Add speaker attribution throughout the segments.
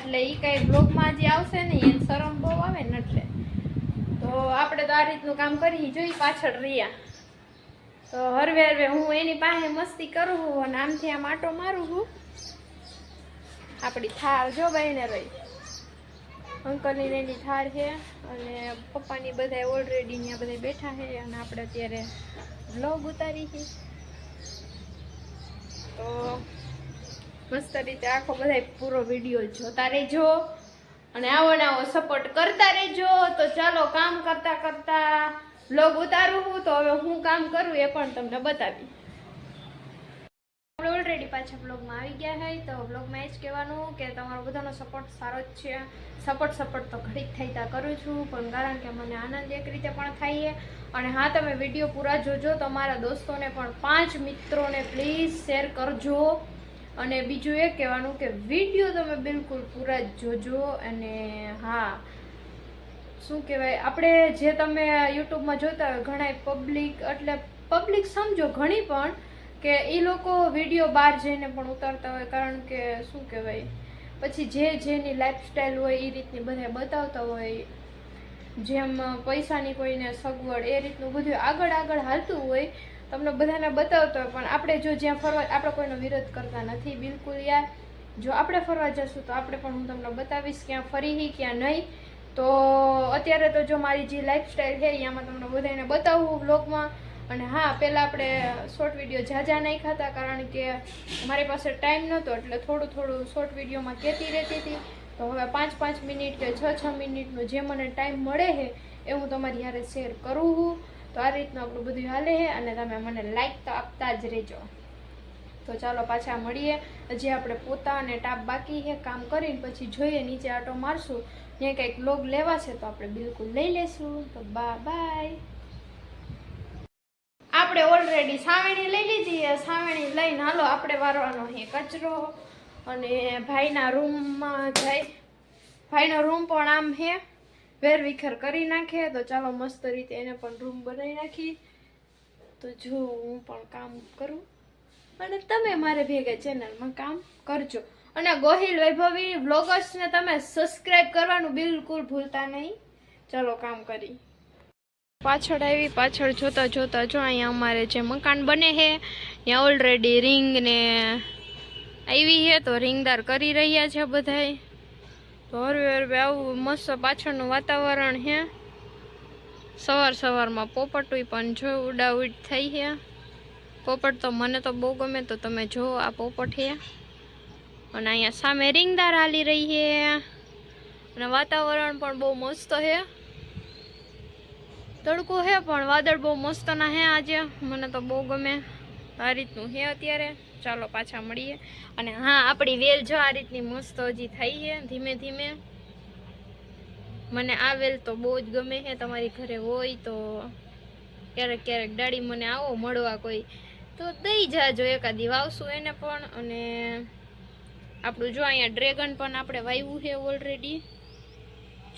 Speaker 1: એટલે એ કઈ બ્લોગમાં જે આવશે ને, એને શરમ બહુ આવે ને તો આપણે તો આ રીતનું કામ કરી જોઈ પાછળ રહ્યા. તો હરવે હરવે હું એની પાસે મસ્તી કરું છું અને આમથી આમ આટો મારું છું. આપણી થાળ જો બહીને રહી. અંકલની એની થાળ છે અને પપ્પાની બધા ઓલરેડી ત્યાં બધા બેઠા છે અને આપણે અત્યારે વ્લોગ ઉતારી છીએ તો મસ્ત રીતે આખો બધા પૂરો વીડિયો જોતા રહેજો અને આવો ને આવો સપોર્ટ કરતા રહેજો. તો ચાલો કામ કરતા કરતા બ્લોગ ઉતારું હું, તો હવે હું કામ કરું એ પણ તમને બતાવી. આપણે ઓલરેડી પાછા બ્લોગમાં આવી ગયા હોય તો બ્લોગમાં એ જ કહેવાનું કે તમારો બધાનો સપોર્ટ સારો જ છે. સપોર્ટ સપોર્ટ તો ઘડીક થઈ ત્યાં કરું છું, પણ કારણ કે મને આનંદ એક રીતે પણ થાય અને હા, તમે વીડિયો પૂરા જોજો તમારા દોસ્તોને પણ પાંચ મિત્રોને પ્લીઝ શેર કરજો. અને બીજું એ કહેવાનું કે વીડિયો તમે બિલકુલ પૂરા જોજો અને હા, શું કહેવાય, આપણે જે તમે યુટ્યુબમાં જોતા હોય ઘણા પબ્લિક એટલે પબ્લિક સમજો ઘણી પણ કે એ લોકો વીડિયો બહાર જઈને પણ ઉતારતા હોય કારણ કે શું કહેવાય, પછી જે જેની લાઈફસ્ટાઈલ હોય એ રીતની બધા બતાવતા હોય, જેમ પૈસાની કોઈને સગવડ એ રીતનું બધું આગળ આગળ હાલતું હોય તમને બધાને બતાવતો પણ આપણે જો જ્યાં ફરવા આપણે કોઈનો વિરોધ કરતા નથી, બિલકુલ યાર. જો આપણે ફરવા જશું તો આપણે પણ હું તમને બતાવીશ ક્યાં ફરી ક્યાં નહીં. તો અત્યારે તો જો મારી જે લાઈફસ્ટાઈલ છે એમાં તમને બધાને બતાવવું બ્લોગમાં અને હા, પહેલાં આપણે શોર્ટ વીડિયો ઝાઝા નહીં ખાતા, કારણ કે મારી પાસે ટાઈમ નહોતો, એટલે થોડું થોડું શોર્ટ વિડીયોમાં કહેતી રહેતી હતી. તો હવે પાંચ પાંચ મિનિટ કે છ છ મિનિટનો જે મને ટાઈમ મળે છે, એ હું તમારી જ્યારે શેર કરું છું. તો આ રીતનું આપણું બધું હાલે છે અને તમે મને લાઈક તો આપતા જ રહેજો. તો ચાલો પાછા મળીએ. હજી આપણે પોતા અને ટાપ બાકી છે, કામ કરીને પછી જોઈએ, નીચે આટો મારશું. ત્યાં કંઈક લોગ લેવા છે તો આપણે બિલકુલ લઈ લેશું. તો બા બાય આપણે ઓલરેડી સાવેણી લઈ લીધી છે. સાવેણી લઈને હાલો, આપણે વારવાનો છે કચરો. અને ભાઈના રૂમમાં જાય. ભાઈનો રૂમ પણ આમ છે. વેરવિખેર કરી નાખે, તો ચાલો મસ્ત રીતે એને પણ રૂમ બનાવી નાખી. તો જો હું પણ કામ કરું. અને તમે મારે ભેગા ચેનલમાં કામ કરજો. અને ગોહિલ વૈભવી વ્લોગર્સને તમે સબસ્ક્રાઈબ કરવાનું બિલકુલ ભૂલતા નહીં. ચલો કામ કરી. પાછળ આવી, પાછળ જોતા જોતા જો અહીંયા અમારે જે મકાન બને છે, ત્યાં ઓલરેડી રિંગ ને આવી છે, તો રિંગદાર કરી રહ્યા છે બધાય. તો હરવે હરવે આવું મસ્ત પાછળનું વાતાવરણ છે સવાર સવારમાં પોપટુય પણ જો ઉડાઉડ થઈ છે પોપટ તો મને તો બહુ ગમે, તો તમે જો આ પોપટ છે અને અહીંયા સામે રિંગદાર હાલી રહી છે અને વાતાવરણ પણ બહુ મસ્ત છે તડકો છે પણ વાદળ બહુ મસ્ત ના હે આજે. મને તો બહુ ગમે. આ રીતનું છે અત્યારે. ચાલો પાછા મળીએ. અને હા, આપણી વેલ જો આ રીતની મસ્ત હજી થઈ છે, ધીમે ધીમે. મને આ વેલ તો બહુ જ ગમે છે, તમારી ઘરે હોય તો. ક્યારેક ક્યારેક ડાળી મને આવો, મળવા કોઈ. તો દઈ જાજો, એકાદી વાવશું એને પણ. અને આપણું જો અહીંયા ડ્રેગન પણ આપણે વાવ્યું છે ઓલરેડી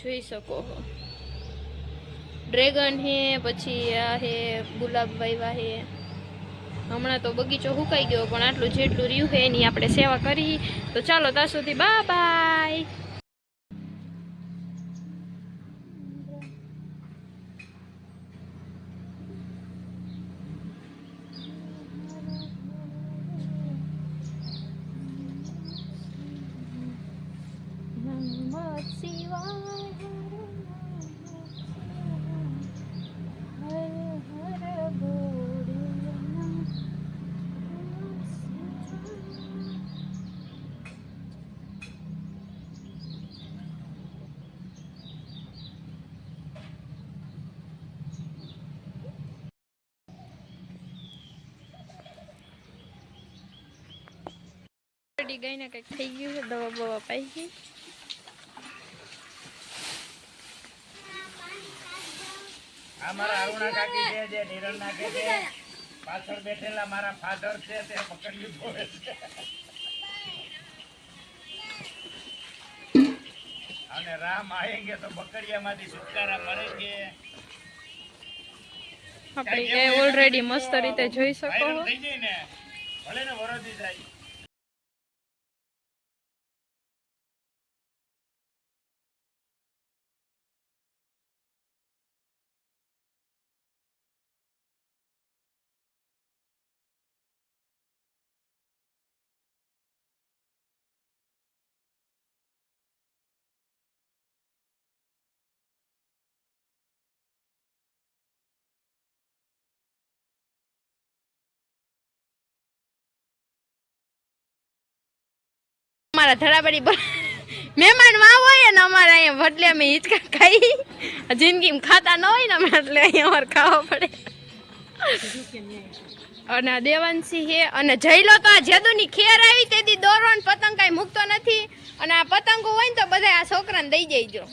Speaker 1: જોઈ શકો હો ડ્રેગન હે પછી આ હે ગુલાબ વાવ્યા હે હમણાં તો બગીચો હુકાઈ ગયો, પણ આટલું જેટલું રહ્યું છે, એની આપણે સેવા કરી. તો ચાલો, ત્યાં સુધી બા બાય ગાયને કંઈક થઈ ગયું છે દવા બવા પાઈ ગઈ.
Speaker 2: આ અરુણા કાકી છે જે નિરણ નાખે છે. પાછળ બેઠેલા મારા ફાધર છે તે પકડી ધોવે છે. અને રામ આएंगे તો બકડિયામાંથી છુટકારા મળેંગે
Speaker 1: આપણી ગાય ઓલરેડી મસ્ત રીતે જોઈ શકો
Speaker 2: ભલે ને વરોધી જાય.
Speaker 1: અમારા ધડાબડી મહેમાનમાં હોય ને અમારે અહીંયા ભટલે અમે હિંચકા ખાઈ. જિંદગીમાં ખાતા ન હોય ને અમે એટલે અહીંયા અમારે ખાવા પડે. અને દેવાંશી હે અને જઈલો તો આ જેદુની ખેર આવી તેથી દોરો પતંગ કાંઈ મૂકતો નથી. અને આ પતંગો હોય ને તો બધા આ છોકરાને દઈ જઈજો